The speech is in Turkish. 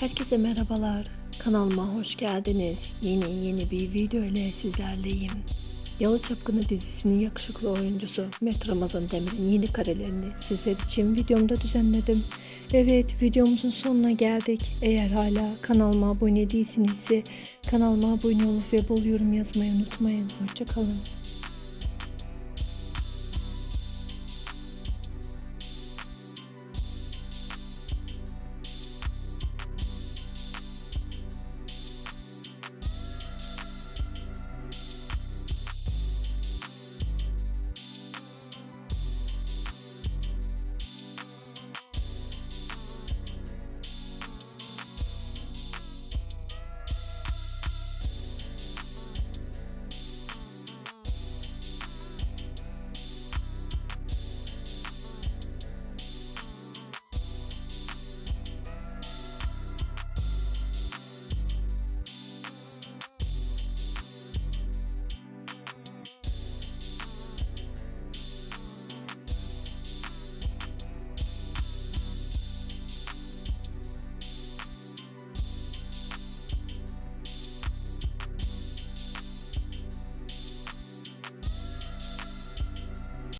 Herkese merhabalar. Kanalıma hoş geldiniz. Yeni yeni bir video ile sizlerleyim. Yalı Çapkını dizisinin yakışıklı oyuncusu Met Ramazan Demir'in yeni karelerini sizler için videomda düzenledim. Evet videomuzun sonuna geldik. Eğer hala kanalıma abone değilsinizse kanalıma abone olup ve bol yorum yazmayı unutmayın. Hoşçakalın.